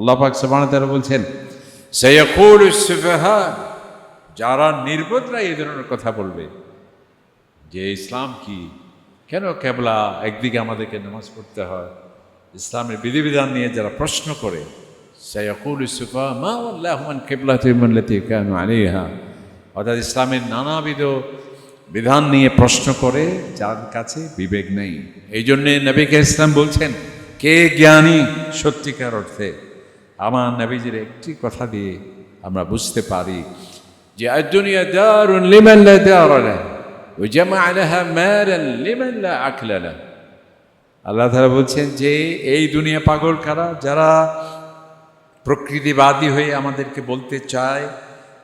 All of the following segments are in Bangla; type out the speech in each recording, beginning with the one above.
আল্লাহ পাক ওয়া তাআলা বলছেন, সায়াকুলু সুফাহা, যারা নির্বোধরা এই ধরনের কথা বলবে, যে ইসলাম কি? কেন কেবলা একদিকে আমাদেরকে নামাজ পড়তে হয়? ইসলামের বিধিবিধান নিয়ে যারা প্রশ্ন করে, সায়াকুল সুফা মা আল্লাহমান কেবলা তিরমল্লাতি কেন আলিহা অর্থাৎ ইসলামের নানাবিধ বিধান নিয়ে প্রশ্ন করে, যার কাছে বিবেক নেই। এই জন্যে নবীকে ইসলাম বলছেন, কে জ্ঞানী সত্যিকার অর্থে? আমার নবীজির একটি কথা দিয়ে আমরা বুঝতে পারি যে দুনিয়া আল্লাহ তাআলা বলছেন যে এই দুনিয়া পাগল কারা? যারা প্রকৃতিবাদী হয়ে আমাদেরকে বলতে চায়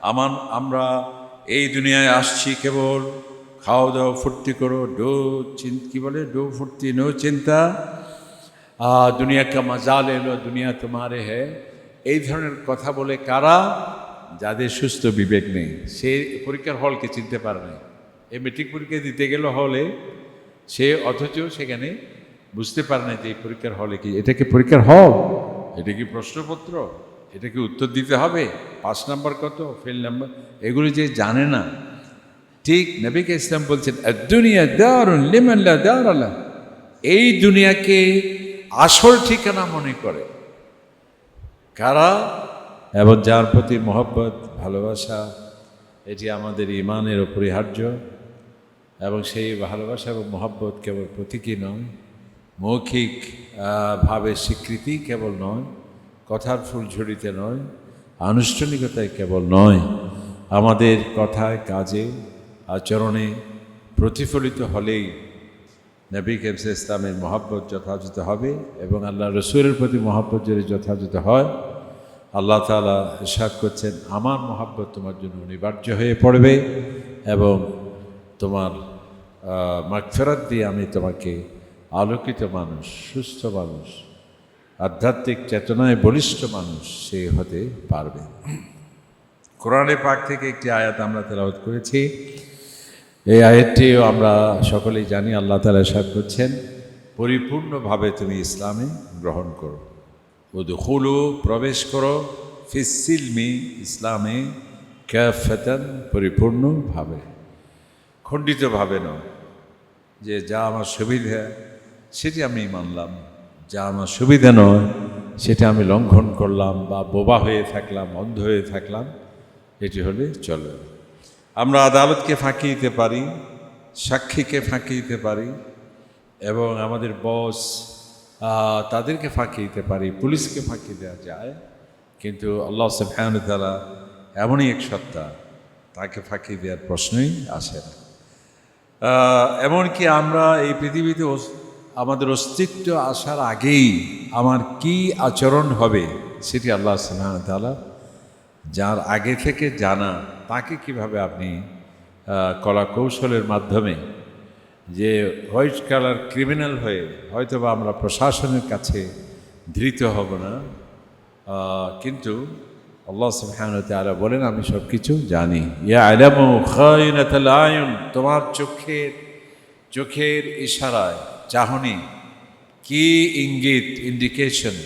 আমার আমরা এই দুনিয়ায় আসছি কেবল খাওয়া দাওয়া ফুর্তি করো, ডো চিন, কী বলে? ডো ফুর্তি, নো চিন্তা। দুনিয়া কা মজা এলো দুনিয়া তোমারে হে। এই ধরনের কথা বলে কারা? যাদের সুস্থ বিবেক নেই। সে পরীক্ষার হলকে চিনতে পারে না এই মেট্রিক পরীক্ষা দিতে গেল হলে সে অথচ সেখানে বুঝতে পারে না যে এই পরীক্ষার হলে কি, এটা কি পরীক্ষার হল? এটা কি প্রশ্নপত্র? এটা কি উত্তর দিতে হবে? পাঁচ নাম্বার কত? Fail number? এগুলো যে জানে না। ঠিক নবীকে ইসলাম বলছেন দুনিয়া দারুণ লিমাল্লা দারাল্লাহ এই দুনিয়াকে আসল ঠিকানা মনে করে। কারা? এবং যার প্রতি মহব্বত, ভালোবাসা, এটি আমাদের ইমানের অপরিহার্য। এবং সেই ভালোবাসা এবং মহব্বত কেবল প্রতীকী নয়, মৌখিক ভাবে স্বীকৃতি কেবল নয়, কথার ফুলঝুরিতে নয়, আনুষ্ঠানিকতায় কেবল নয়, আমাদের কথায়, কাজে, আচরণে প্রতিফলিত হলেই নবী কেমসে ইসলামের মহাব্বত যথাযথ হবে এবং আল্লাহ রসুলের প্রতি মহাব্বত যদি যথাযথ হয়, আল্লাহ তালা ইরশাদ করছেন, আমার মহাব্বত তোমার জন্য অনিবার্য হয়ে পড়বে এবং তোমার মাগফেরাত দিয়ে আমি তোমাকে আলোকিত মানুষ, সুস্থ মানুষ, আধ্যাত্মিক চেতনায় বলিষ্ঠ মানুষ সে হতে পারবে। কোরআনে পাক থেকে একটি আয়াত আমরা তেলাওয়াত করেছি এই আয়াতটিও আমরা সকলেই জানি, আল্লাহ তালা সাহেব করছেন। পরিপূর্ণভাবে তুমি ইসলামে গ্রহণ করো। উদুখুলু, প্রবেশ করো। ফিসিলমি ইসলামে ক্যাফেতন পরিপূর্ণভাবে। খণ্ডিতভাবে নয় যে যা আমার সুবিধা, সেটি আমি মানলাম। যা আমার সুবিধা নয়, সেটা আমি লঙ্ঘন করলাম বা বোবা হয়ে থাকলাম, অন্ধ হয়ে থাকলাম। এটি হলে চলে। না। আমরা আদালতকে ফাঁকি দিতে পারি, সাক্ষীকে ফাঁকি দিতে পারি, এবং আমাদের বস তাদেরকে ফাঁকি দিতে পারি, পুলিশকে ফাঁকি দেওয়া যায়। কিন্তু আল্লাহ সাবহান তালা এমনই এক সত্তা, তাকে ফাঁকি দেওয়ার প্রশ্নই আসে না। এমনকি আমরা এই পৃথিবীতে আমাদের অস্তিত্ব আসার আগেই আমার কি আচরণ হবে, সেটি আল্লাহ সাবহান তালা যার আগে থেকে জানা, তাকে কীভাবে আপনি কলা কৌশলের মাধ্যমে যে হোয়াইট কালার ক্রিমিনাল হয়ে হয়তোবা আমরা প্রশাসনের কাছে ধৃত হব না কিন্তু আল্লাহ সুবহানাহু তাআলা বলেন, আমি সব কিছু জানি তোমার চোখের চোখের ইশারায়, চাহনি, কি ইঙ্গিত ইন্ডিকেশন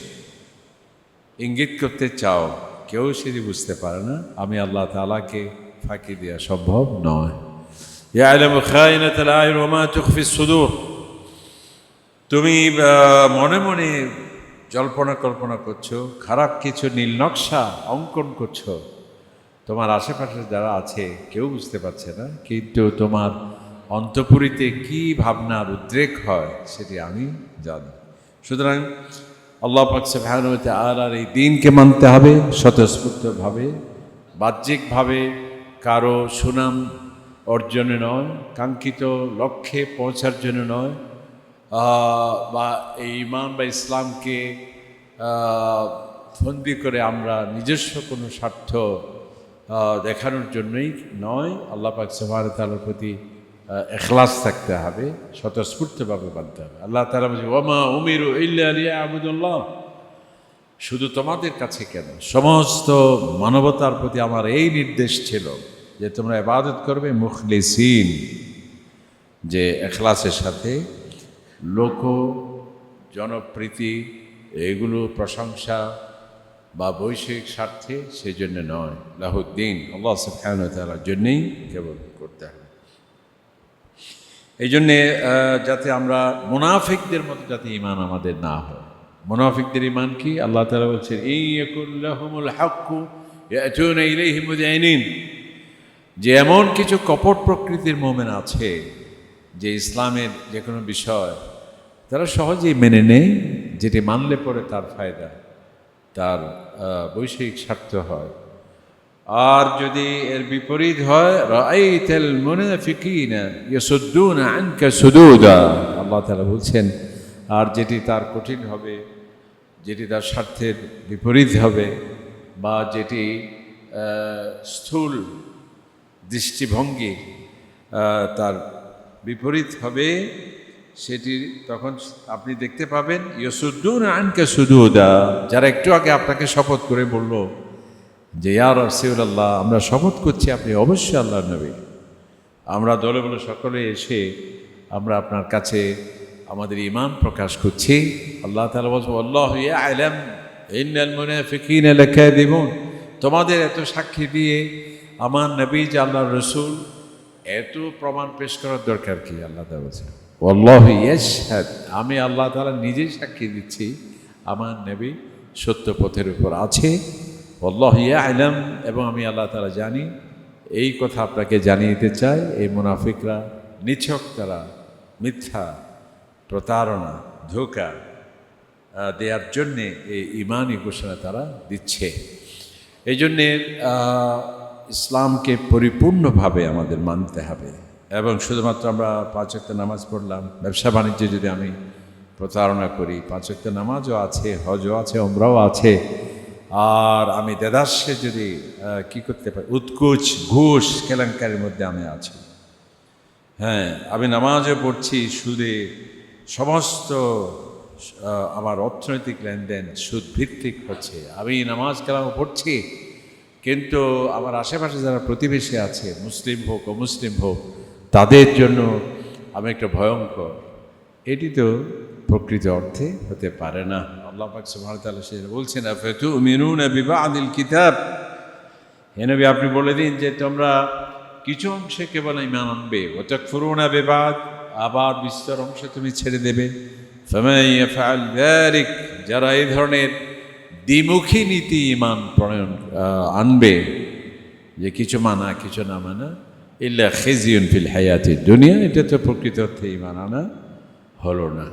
ইঙ্গিত করতে চাও? কেউ সেটি বুঝতে পারে না। আমি আল্লাহ তালাকে ফাঁকি দেওয়া সম্ভব নয়। তুমি মনে মনে জল্পনা কল্পনা করছ, খারাপ কিছু নীল নকশা অঙ্কন করছ। তোমার আশেপাশে যারা আছে, কেউ বুঝতে পারছে না, কিন্তু তোমার অন্তপুরিতে কি ভাবনার উদ্রেক হয়, সেটি আমি জানি। সুতরাং আল্লাহ পাকসে ভানুতে আর আর এই দিনকে মানতে হবে, স্বতঃস্ফূর্তভাবে, বাহ্যিকভাবে কারও সুনাম অর্জনে নয়, কাঙ্ক্ষিত লক্ষ্যে পৌঁছার জন্য নয় বা এই ইমান বা ইসলামকে ফন্দি করে আমরা নিজস্ব কোনো স্বার্থ দেখানোর জন্যই নয়। আল্লাহ পাক সবার তালার প্রতি এখলাস থাকতে হবে, স্বতঃস্ফূর্তভাবে মানতে হবে। আল্লাহ তারা বলছে ওমা উমির আবুদুল্লাহ শুধু তোমাদের কাছে কেন? সমস্ত মানবতার প্রতি আমার এই নির্দেশ ছিল যে তোমরা ইবাদত করবে, মুখলিসিন, যে এখলাসের সাথে লোক, জনপ্রীতি, এগুলো প্রশংসা বা বৈষয়িক স্বার্থে সেজন্য নয়। লাহুদ্দিন, আল্লাহ তালার জন্যেই কেবল করতে হবে। এই জন্যে যাতে আমরা মুনাফিকদের মতো যাতে ইমান আমাদের না হয়। মুনাফিকদের ইমান কি? আল্লাহ তালা মুযআইনিন যে এমন কিছু কপট প্রকৃতির মোমেন আছে, যে ইসলামের যে কোনো বিষয়, তারা সহজেই মেনে নেয়, যেটি মানলে পরে তার ফায়দা, তার বৈষয়িক স্বার্থ হয়। আর যদি এর বিপরীত হয়, রাআইতাল মুনাফিকিনা ইয়াসুদ্দুনা আনকা সুদুদা। আল্লাহ তাআলা বলছেন, আর যেটি তার কঠিন হবে, যেটি তার স্বার্থের বিপরীত হবে, বা যেটি স্থূল দৃষ্টিভঙ্গি তার বিপরীত হবে, সেটি তখন আপনি দেখতে পাবেন, ইয়সুদ্দুন আনকে সুদুদা। যারা একটু আগে আপনাকে শপথ করে বলল যে, ইয়ার রসিউল্লাহ আমরা শপথ করছি আপনি অবশ্যই আল্লাহ নবী। আমরা দলে বলে সকলে এসে আমরা আপনার কাছে আমাদের ইমান প্রকাশ করছি। আল্লাহ তালা বলছে, আল্লাহ আলম ইন্নাল মুনাফিকিন লাকাযিবুন। তোমাদের এত সাক্ষী দিয়ে আমার নবী যে আল্লাহ রসুল, এত প্রমাণ পেশ করার দরকার কি? আল্লাহ তালা বলছে ইয়াশহাদ। আমি আল্লাহ তাআলা নিজেই সাক্ষী দিচ্ছি, আমার নবী সত্য পথের উপর আছে। আল্লাহ আলম, এবং আমি আল্লাহ তাআলা জানি, এই কথা আপনাকে জানিয়ে দিতে চাই, এই মুনাফিকরা নিছক তারা, মিথ্যা, প্রতারণা, ধোকা দেওয়ার জন্যে এই ইমানই ঘোষণা তারা দিচ্ছে। এই জন্যে ইসলামকে পরিপূর্ণভাবে আমাদের মানতে হবে, এবং শুধুমাত্র আমরা পাঁচ ওয়াক্ত নামাজ পড়লাম, ব্যবসা বাণিজ্যে যদি আমি প্রতারণা করি, পাঁচ ওয়াক্ত নামাজও আছে, হজও আছে ওমরাও আছে আর আমি দেদাস্যে যদি কি করতে পারি? উৎকুচ, ঘুষ, কেলেঙ্কারির মধ্যে আমি আছি। হ্যাঁ আমি নামাজও পড়ছি, সুদে সমস্ত আমার অর্থনৈতিক লেনদেন সুদ ভিত্তিক হচ্ছে। আমি নামাজ কালামও পড়ছি, কিন্তু আমার আশেপাশে যারা প্রতিবেশী আছে, মুসলিম হোক, অমুসলিম হোক, তাদের জন্য আমি একটা ভয়ঙ্কর, এটি তো প্রকৃত অর্থে হতে পারে না। আল্লাহ পাক সুবহানাহু ওয়া তাআলা সেটা বলছেন কিতাব? হে আপনি বলে দিন যে তোমরা কিছু অংশে কেবল ইমান আনবে। ওটাক ফুরুনা বেবাদ আবার বিস্তর অংশ তুমি ছেড়ে দেবে। যারা এই ধরনের দ্বিমুখী নীতি ইমান প্রণয়ন আনবে, যে কিছু মানা, কিছু না মানা, ইল্লা খেজিউন ফিল হায়াতি দুনিয়া, এটা তো প্রকৃত অর্থে ইমান আনা হলো না।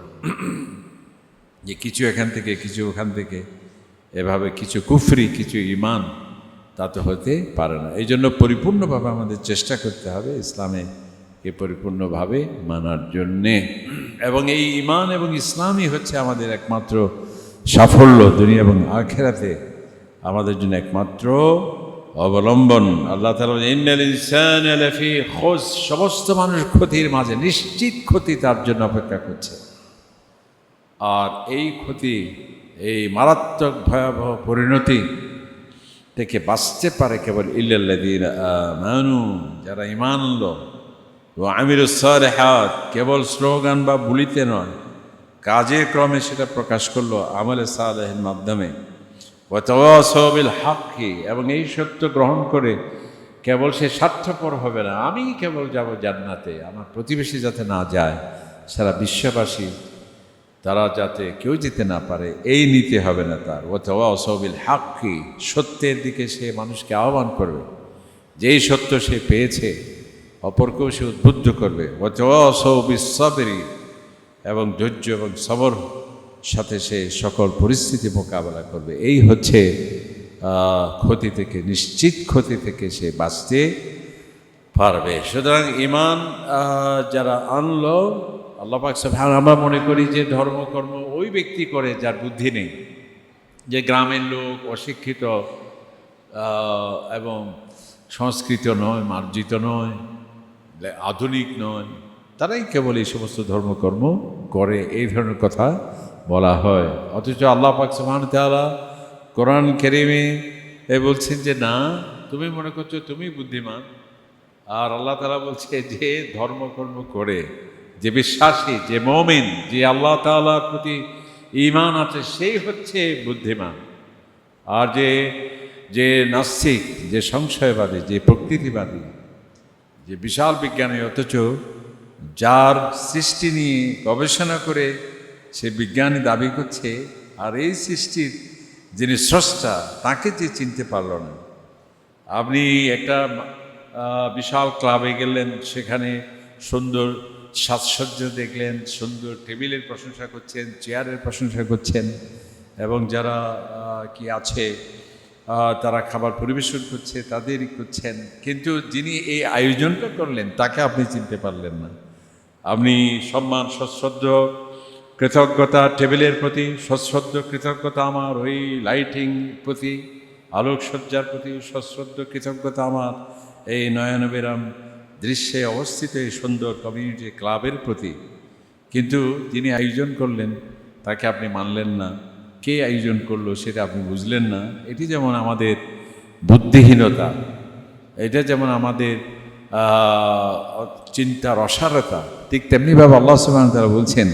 যে কিছু এখান থেকে, কিছু ওখান থেকে, এভাবে কিছু কুফরি, কিছু ইমান তা তো হতে পারে না। এই জন্য পরিপূর্ণভাবে আমাদের চেষ্টা করতে হবে ইসলামে কে পরিপূর্ণভাবে মানার জন্যে। এবং এই ইমান এবং ইসলামই হচ্ছে আমাদের একমাত্র সাফল্য দুনিয়া এবং আখেরাতে আমাদের জন্য একমাত্র অবলম্বন। আল্লাহ সমস্ত মানুষ ক্ষতির মাঝে, নিশ্চিত ক্ষতি তার জন্য অপেক্ষা করছে। আর এই ক্ষতি, এই মারাত্মক ভয়াবহ পরিণতি থেকে বাঁচতে পারে কেবল ইল্লাল্লাদিন মানু যারা ইমান ও আমির হাত কেবল স্লোগান বা বুলিতে নয় কাজের ক্রমে সেটা প্রকাশ করল আমলে সালেহের মাধ্যমে। ওয়াতাওয়াসাবিল হাক্কি, এবং এই সত্য গ্রহণ করে কেবল সে স্বার্থপর হবে না। আমি কেবল যাব জান্নাতে, আমার প্রতিবেশী যাতে না যায়, সারা বিশ্ববাসী তারা যাতে কেউ যেতে না পারে, এই নিতে হবে না তার। ওয়াতাওয়া অসবিল হাক্কি, সত্যের দিকে সে মানুষকে আহ্বান করবে। যেই সত্য সে পেয়েছে, অপরকেও সে উদ্বুদ্ধ করবে। অসবিল সাবেরি, এবং ধৈর্য এবং সবর সাথে সে সকল পরিস্থিতি মোকাবেলা করবে। এই হচ্ছে ক্ষতি থেকে, নিশ্চিত ক্ষতি থেকে সে বাঁচতে পারবে। সুতরাং ইমান যারা আনলো আল্লাহ পাক সুবহান আমরা মনে করি যে ধর্মকর্ম ওই ব্যক্তি করে যার বুদ্ধি নেই। যে গ্রামের লোক, অশিক্ষিত এবং সংস্কৃত নয়, মার্জিত নয় আধুনিক নয়, তারাই কেবল এই সমস্ত ধর্মকর্ম করে, এই ধরনের কথা বলা হয়। অথচ আল্লাহ পাক সুবহান তাআলা কোরআন কেরিমে এ বলছেন যে, না, তুমি মনে করছ তুমি বুদ্ধিমান। আর আল্লাহ তালা বলছে যে ধর্মকর্ম করে। যে বিশ্বাসী, যে মমিন, যে আল্লাহ তাআলার প্রতি ঈমান আছে, সেই হচ্ছে বুদ্ধিমান। আর যে যে নাস্তিক, যে সংশয়বাদী, যে প্রকৃতিবাদী, যে বিশাল বিজ্ঞানী অথচ, যার সৃষ্টি নিয়ে গবেষণা করে সে বিজ্ঞানী দাবি করছে, আর এই সৃষ্টির যিনি স্রষ্টা, তাকে যে চিনতে পারল না। আপনি একটা বিশাল ক্লাবে গেলেন, সেখানে সুন্দর সাজসজ্জ দেখলেন, সুন্দর টেবিলের প্রশংসা করছেন, চেয়ারের প্রশংসা করছেন, এবং যারা কি আছে তারা খাবার পরিবেশন করছে, তাদেরই করছেন। কিন্তু যিনি এই আয়োজনটা করলেন, তাকে আপনি চিনতে পারলেন না। আপনি সম্মান, সশ্রদ্ধ, কৃতজ্ঞতা, টেবিলের প্রতি সশ্রদ্ধ, কৃতজ্ঞতা আমার, ওই লাইটিং প্রতি, আলোকসজ্জার প্রতি সশ্রদ্ধ, কৃতজ্ঞতা আমার, এই নয়নবিরাম দৃশ্যে অবস্থিত এই সুন্দর কমিউনিটি ক্লাবের প্রতি। কিন্তু যিনি আয়োজন করলেন, তাকে আপনি মানলেন না। কে আয়োজন করল সেটা আপনি বুঝলেন না। এটি যেমন আমাদের বুদ্ধিহীনতা, এটা যেমন আমাদের চিন্তার অসারতা, ঠিক তেমনিভাবে আল্লাহ সুবহান তারা বলছেন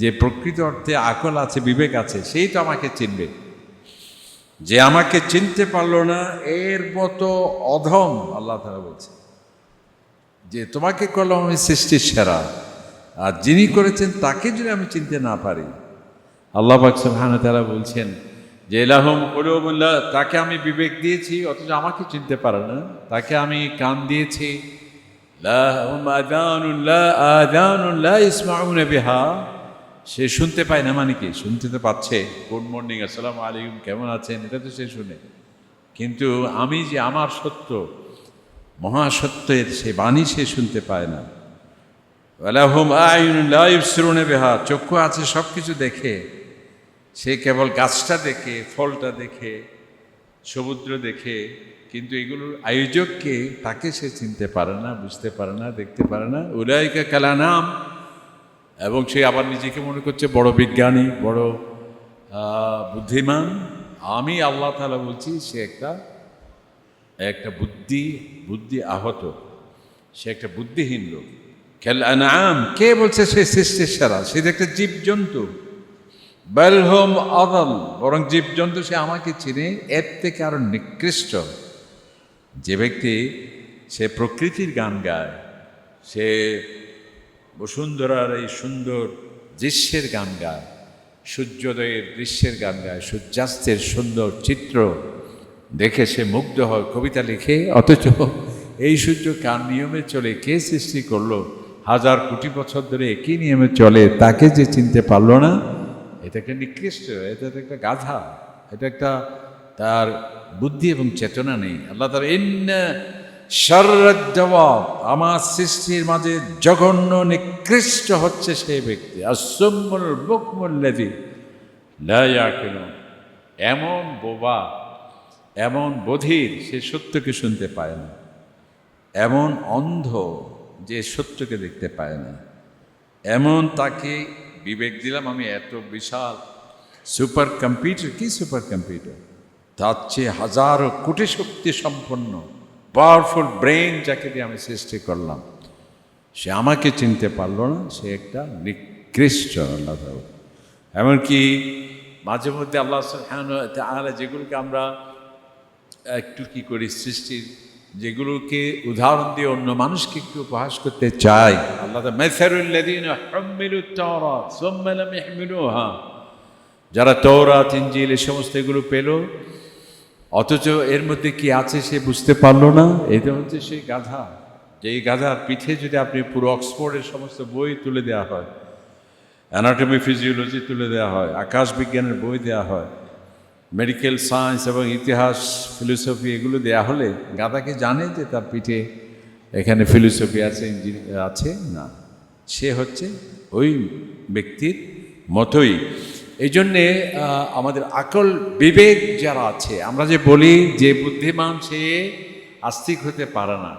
যে প্রকৃত অর্থে আকল আছে, বিবেক আছে, সেই তো আমাকে চিনবে। যে আমাকে চিনতে পারল না, এর মতো অধম, আল্লাহ তারা বলছে যে তোমাকে করলাম আমি সৃষ্টির সেরা, আর যিনি করেছেন তাকে যদি আমি চিনতে না পারি। আল্লাহ পাক সুবহানাহু বলছেন, যে এলাহম কলুবুল্লাহ, তাকে আমি বিবেক দিয়েছি, অথচ আমাকে চিনতে পারে না। তাকে আমি কান দিয়েছি। বিহা। সে শুনতে পায় না মানে কি? শুনতে তো পাচ্ছে। গুড মর্নিং, আসসালামু আলাইকুম, কেমন আছেন? এটা তো সে শুনে। কিন্তু আমি যে আমার সত্য মহাসত্যের সে বাণী সে শুনতে পায় না। ওয়ালাহুম আয়ুন লা ইবসিরুনা বিহা, চক্ষু আছে সব কিছু দেখে। সে কেবল গাছটা দেখে, ফলটা দেখে, সমুদ্র দেখে, কিন্তু এগুলোর আয়োজককে তাকে সে চিনতে পারে না, বুঝতে পারে না, দেখতে পারে না। উলাইকা কালা নাম এবং সে আবার নিজেকে মনে করছে বড় বিজ্ঞানী, বড় বুদ্ধিমান। আমি আল্লাহ তালা বলছি, সে একটা একটা বুদ্ধি বুদ্ধি আহত, সে একটা বুদ্ধিহীন লোক। খেল আনাম কে বলছে সে সৃষ্টির সেরা? সে একটা জীবজন্তু। বেলহম আদল বরং জীবজন্তু সে আমাকে চিনে, এর থেকে আরও নিকৃষ্ট। যে ব্যক্তি সে প্রকৃতির গান গায়, সে বসুন্ধরার এই সুন্দর দৃশ্যের গান গায়, সূর্যোদয়ের দৃশ্যের গান গায়, সূর্যাস্তের সুন্দর চিত্র। দেখে সে মুগ্ধ হয় কবিতা লিখে, অথচ এই সূর্য কার নিয়মে চলে, কে সৃষ্টি করল? হাজার কোটি বছর ধরে একই নিয়মে চলে, তাকে যে চিনতে পারল না, এটা একটা নিকৃষ্ট, এটা একটা গাধা, এটা একটা তার বুদ্ধি এবং চেতনা নেই। আল্লাহ তার জবাব, আমার সৃষ্টির মাঝে জঘন্য নিকৃষ্ট হচ্ছে সেই ব্যক্তি। আসম্মুল বুকমুল্লাদি লায়াকিল এমন বোবা এমন বধির সে সত্যকে শুনতে পায় না। এমন অন্ধ যে সত্যকে দেখতে পায় না। এমন তাকে বিবেক দিলাম আমি এত বিশাল সুপার কম্পিউটার কি সুপার কম্পিউটার তার চেয়ে হাজারো কোটি শক্তি সম্পন্ন পাওয়ারফুল ব্রেন যাকে দিয়ে আমি সৃষ্টি করলাম। সে আমাকে চিনতে পারল না, সে একটা নিকৃষ্ট আল্লাহ এমনকি মাঝে মধ্যে আল্লাহ আলা যেগুলোকে আমরা একটু কি করি সৃষ্টির যেগুলোকে উদাহরণ দিয়ে অন্য মানুষকে একটু উপহাস করতে চাই। আল্লাহ যারা তৌরাত ইঞ্জিল এই সমস্ত এগুলো পেল, অথচ এর মধ্যে কি আছে সে বুঝতে পারল না? এটা হচ্ছে সেই গাধা। যে এই গাধার পিঠে যদি আপনি পুরো অক্সফোর্ডের সমস্ত বই তুলে দেওয়া হয়, অ্যানাটমি, ফিজিওলজি তুলে দেওয়া হয় আকাশ বিজ্ঞানের বই দেওয়া হয় মেডিকেল সায়েন্স এবং ইতিহাস, ফিলোসফি এগুলো দেয়া হলে গাদাকে জানে যে তার পিঠে এখানে ফিলোসফি আছে ইঞ্জিনিয়ার আছে? না। সে হচ্ছে ওই ব্যক্তির মতোই। এই জন্যে আমাদের আকল বিবেক যারা আছে, আমরা যে বলি যে বুদ্ধিমান সে আস্তিক হতে পারে না।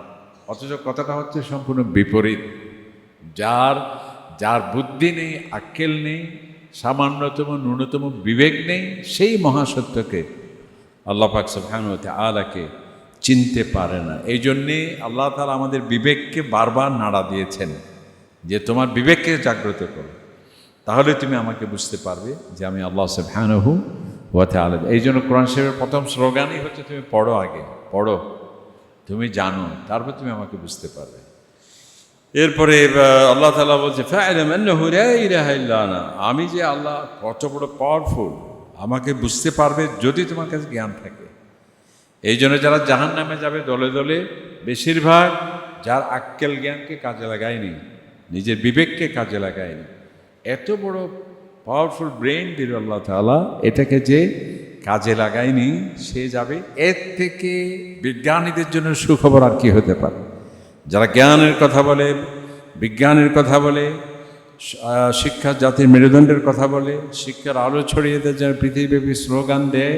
অথচ কথাটা হচ্ছে সম্পূর্ণ বিপরীত। যার যার বুদ্ধি নেই, আক্কেল নেই সামান্যতম, ন্যূনতম বিবেক নেই, সেই মহাসত্যকে আল্লাহ পাক সুবহানাহু ওয়া তাআলাকে চিনতে পারে না। এই জন্যে আল্লাহ তালা আমাদের বিবেককে বারবার নাড়া দিয়েছেন যে তোমার বিবেককে জাগ্রত করো। তাহলে তুমি আমাকে বুঝতে পারবে যে আমি আল্লাহ সুবহানাহু ওয়াতে আলম এই জন্য কোরআন শরীফের প্রথম স্লোগানই হচ্ছে, তুমি পড়ো আগে, পড়ো। তুমি জানো, তারপর তুমি আমাকে বুঝতে পারবে। এরপরে আল্লাহ তালা বলছে। আমি যে আল্লাহ কত বড় পাওয়ারফুল আমাকে বুঝতে পারবে যদি তোমার কাছে জ্ঞান থাকে। এই জন্য যারা জাহান নামে যাবে দলে দলে, বেশিরভাগ যার আক্কেল জ্ঞানকে কাজে লাগায়নি, নিজের বিবেককে কাজে লাগায়নি, এত বড় পাওয়ারফুল ব্রেন দিল আল্লাহ তালা এটাকে যে কাজে লাগায়নি, সে যাবে। এর থেকে বিজ্ঞানীদের জন্য সুখবর আর কি হতে পারে? যারা জ্ঞানের কথা বলে, বিজ্ঞানের কথা বলে শিক্ষা জাতির মেরুদণ্ডের কথা বলে, শিক্ষার আলো ছড়িয়ে দেয় যেন পৃথিবীব্যাপী স্লোগান দেয়,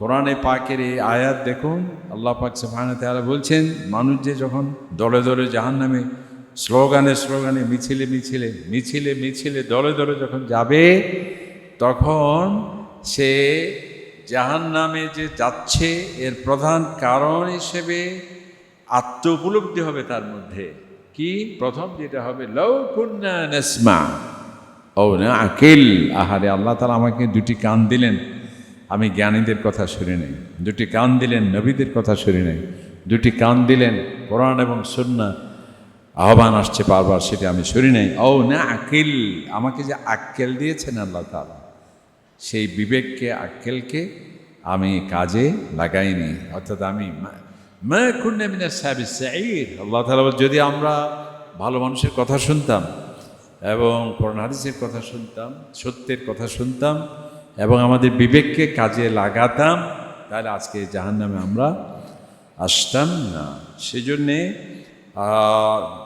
কোরআনে পাকের এই আয়াত দেখুন, আল্লাহ পাক ওয়া তাআলা বলছেন, মানুষ যে যখন দলে দলে জাহান নামে স্লোগানে স্লোগানে মিছিলে মিছিলে মিছিলে মিছিলে দলে দলে যখন যাবে, তখন সে জাহান নামে যে যাচ্ছে, এর প্রধান কারণ হিসেবে আত্ম উপলব্ধি হবে তার মধ্যে। কি? প্রথম যেটা হবে লৌকুন্না নাসমা ও না আকিল। আহারে, আল্লাহ তালা আমাকে দুটি কান দিলেন। আমি জ্ঞানীদের কথা শুনি নাই। দুটি কান দিলেন, নবীদের কথা শুনি নাই। দুটি কান দিলেন, কোরআন এবং সন্না আহ্বান আসছে বারবার, সেটা আমি শুনি নাই। ও না আকিল। আমাকে যে আক্কেল দিয়েছেন আল্লাহ তালা সেই বিবেককে, আক্কেলকে আমি কাজে লাগাইনি। অর্থাৎ আমি আল্লাহ বলে, যদি আমরা ভালো মানুষের কথা শুনতাম এবং কোরআন কথা শুনতাম সত্যের কথা শুনতাম এবং আমাদের বিবেককে কাজে লাগাতাম তাহলে আজকে জাহান্নামে আমরা আসতাম না। সেজন্যে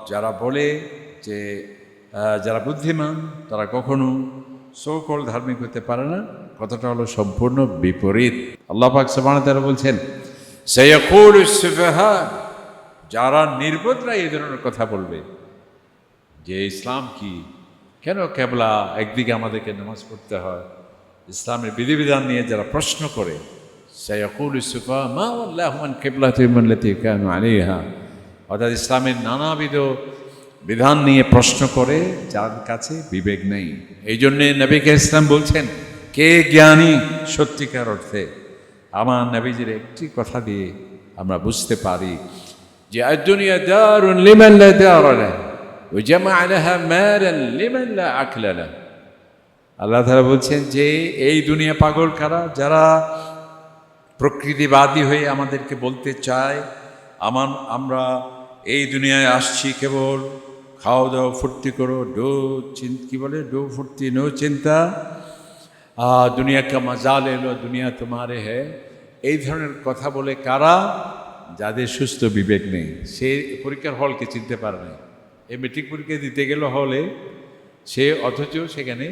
যারা বলে যে যারা বুদ্ধিমান তারা কখনো সকল ধার্মিক হতে পারে না। কথাটা হলো সম্পূর্ণ বিপরীত। আল্লাহ পাক ওয়া তাআলা বলছেন সায়াকুল সুফাহা যারা নির্বোধরা এই ধরনের কথা বলবে, যে ইসলাম কি? কেন কেবলা একদিকে আমাদেরকে নামাজ পড়তে হয়? ইসলামের বিধিবিধান নিয়ে যারা প্রশ্ন করে সায়াকুল সুফা মা আল্লাহমান কেবলা তুইমল্লাতি কেন আলিহা অর্থাৎ ইসলামের নানাবিধ বিধান নিয়ে প্রশ্ন করে, যার কাছে বিবেক নেই। এই জন্যে নবীকে ইসলাম বলছেন, কে জ্ঞানী সত্যিকার অর্থে? আমার নবীজির একটি কথা দিয়ে আমরা বুঝতে পারি যে লা আল্লাহ তারা বলছেন যে এই দুনিয়া পাগল কারা? যারা প্রকৃতিবাদী হয়ে আমাদেরকে বলতে চায়, আমার, আমরা এই দুনিয়ায় আসছি কেবল খাওয়া দাওয়া ফুর্তি করো, ডো চিন, কী বলে? ডো ফুর্তি, নো চিন্তা। দুনিয়া কা মজাল এলো, দুনিয়া তোমারে হ্যাঁ এই ধরনের কথা বলে কারা? যাদের সুস্থ বিবেক নেই। সে পরীক্ষার হলকে চিনতে পারে না এই মেট্রিক পরীক্ষা দিতে গেল হলে, সে অথচ সেখানে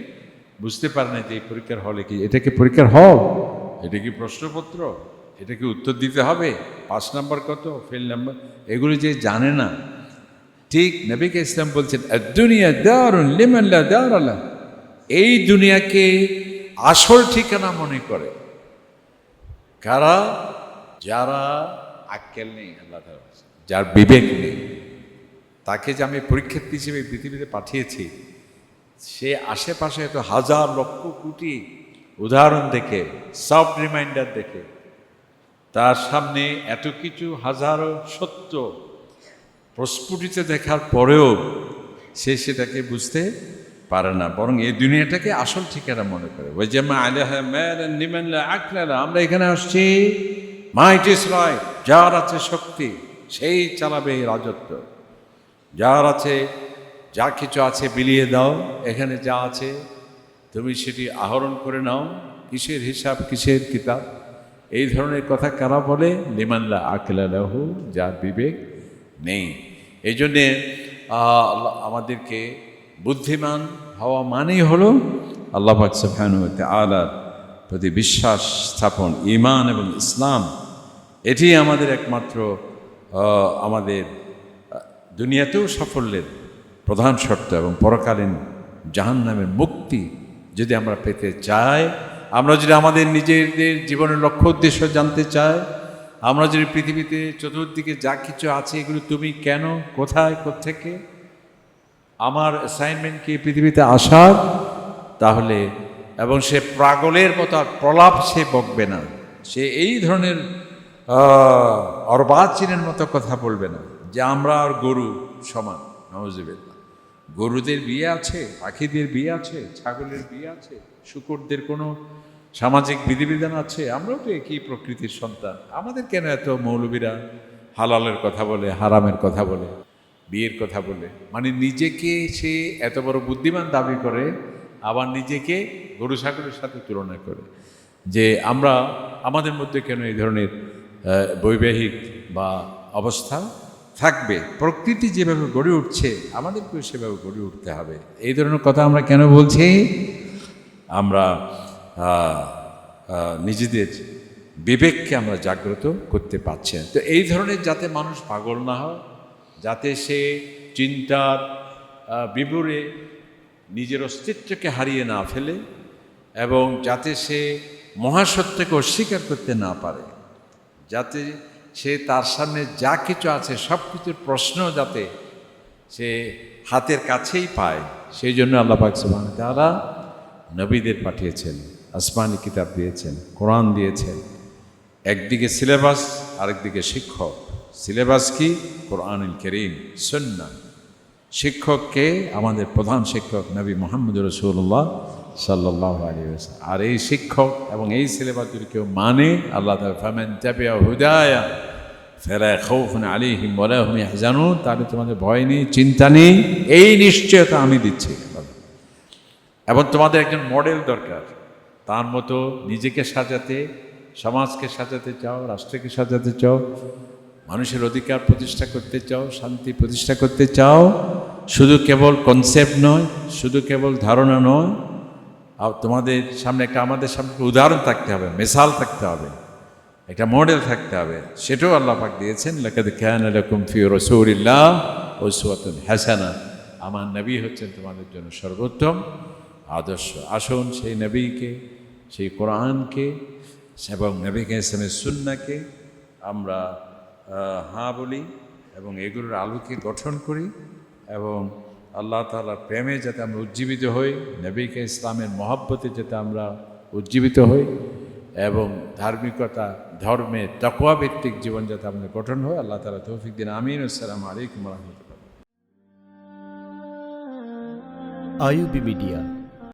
বুঝতে পারে না যে এই পরীক্ষার হলে কি, এটা কি পরীক্ষার হল? এটা কি প্রশ্নপত্র? এটা কি উত্তর দিতে হবে? পাঁচ নাম্বার কত? Fail number? এগুলো যে জানে না। ঠিক নবীকে ইসলাম বলছেন দুনিয়া দারুণ লিমাল্লা দারালা। এই দুনিয়াকে আসল ঠিকানা মনে করে। কারা? যারা আক্কেল নেই, আল্লাহ যার বিবেক নেই। তাকে যে আমি পরীক্ষার্থী হিসেবে পৃথিবীতে পাঠিয়েছি, সে আশেপাশে এত হাজার লক্ষ কোটি উদাহরণ দেখে সফট রিমাইন্ডার দেখে, তার সামনে এত কিছু হাজারো সত্য প্রস্ফুটিত দেখার পরেও সে সেটাকে বুঝতে পারে না, বরং এই দুনিয়াটাকে আসল ঠিকানা মনে করে। ওই যে মা আলাহা লিমাল্লা আকলালা আমরা এখানে আসছি। মাইট ইস রাইট যার আছে শক্তি, সেই চালাবে এই রাজত্ব। যার আছে, যা কিছু আছে বিলিয়ে দাও, এখানে যা আছে, তুমি সেটি আহরণ করে নাও। কিসের হিসাব, কিসের কিতাব? এই ধরনের কথা কারা বলে? লিমাল্লা আকলালাহু যার বিবেক নেই। এই জন্যে আমাদেরকে বুদ্ধিমান হওয়া মানেই হলো আল্লাহ পাক সুবহানাহু ওয়া তাআলার প্রতি বিশ্বাস স্থাপন, ঈমান এবং ইসলাম। এটি আমাদের একমাত্র আমাদের দুনিয়াতেও সাফল্যের প্রধান শর্ত এবং পরকালীন জাহান নামের মুক্তি যদি আমরা পেতে চাই, আমরা যদি আমাদের নিজেদের জীবনের লক্ষ্য উদ্দেশ্য জানতে চাই, আমরা যদি পৃথিবীতে চতুর্দিকে যা কিছু আছে এগুলো তুমি কেন, কোথায়, কোত্থেকে আমার অ্যাসাইনমেন্ট কি পৃথিবীতে আসার? তাহলে, এবং সে প্রাগলের মতো আর প্রলাপ সে বকবে না। সে এই ধরনের অর্বাচীনের মতো কথা বলবে না, যে আমরা আর গরু সমান নওয়াজিবিল্লা গরুদের বিয়ে আছে, পাখিদের বিয়ে আছে, ছাগলের বিয়ে আছে, শুকুরদের কোনো সামাজিক বিধিবিধান আছে, আমরাও তো একই প্রকৃতির সন্তান। আমাদের কেন এত মৌলবীরা হালালের কথা বলে, হারামের কথা বলে? বিয়ের কথা বলে মানে নিজেকে সে এত বড় বুদ্ধিমান দাবি করে, আবার নিজেকে গরু ছাগলের সাথে তুলনা করে। যে আমরা, আমাদের মধ্যে কেন এই ধরনের বৈবাহিক বা অবস্থা থাকবে? প্রকৃতি যেভাবে গড়ে উঠছে, আমাদেরকেও সেভাবে গড়ে উঠতে হবে। এই ধরনের কথা আমরা কেন বলছি? আমরা নিজেদের বিবেককে আমরা জাগ্রত করতে পারছি তো এই ধরনের যাতে মানুষ পাগল না হয় যাতে সে চিন্তার বিবরে নিজের অস্তিত্বকে হারিয়ে না ফেলে এবং যাতে সে মহাসত্যকে অস্বীকার করতে না পারে। যাতে সে তার সামনে যা কিছু আছে, সব কিছুর প্রশ্ন যাতে সে হাতের কাছেই পায়, সেই জন্য আল্লাহ পাক ওয়া তাআলা নবীদের পাঠিয়েছেন, আসমানি কিতাব দিয়েছেন, কোরআন দিয়েছেন। একদিকে সিলেবাস, আরেকদিকে শিক্ষক। সিলেবাস কি? কোরআনুল করিম, সুন্নাহ। শিক্ষককে আমাদের প্রধান শিক্ষক নবী মোহাম্মদ রসুল্লাহ সাল্লাহ আলী আর এই শিক্ষক এবং এই সিলেবাস যদি কেউ মানে আল্লাহ তাবিয়া হুদায়া ফেরা খৌফুন আলিহিম বলা হুম জানো তাহলে তোমাদের ভয় নেই, চিন্তা নেই, এই নিশ্চয়তা আমি দিচ্ছি। এবং তোমাদের একজন মডেল দরকার। তার মতো নিজেকে সাজাতে, সমাজকে সাজাতে চাও, রাষ্ট্রকে সাজাতে চাও মানুষের অধিকার প্রতিষ্ঠা করতে চাও, শান্তি প্রতিষ্ঠা করতে চাও, শুধু কেবল কনসেপ্ট নয়, শুধু কেবল ধারণা নয় আর তোমাদের সামনে একটা আমাদের সামনে উদাহরণ থাকতে হবে, মেসাল থাকতে হবে, একটা মডেল থাকতে হবে, সেটাও আল্লাহ পাক দিয়েছেন লেখাদ খান এরকম ফি রসৌরিল্লাহ ও সুয়াতুন হাসানা, আমার নবী হচ্ছেন তোমাদের জন্য সর্বোত্তম আদর্শ, আসুন সেই নবীকে, সেই কোরআনকে, এবং নবীকে ইসলামের সুন্নাকে আমরা হাঁ বলি এবং এগুলোর আলোকে গঠন করি এবং আল্লাহ তাআলার প্রেমে যাতে আমরা উজ্জীবিত হই, নবীকে ইসলামের মহব্বতে যাতে আমরা উজ্জীবিত হই এবং ধার্মিকতা, ধর্মে তকোয়া ভিত্তিক জীবন যাতে আমাদের গঠন হয়, আল্লাহ তালা তৌফিক দিন, আমিন, আসসালামু আলাইকুম রহমতুল্লাহ। IUB media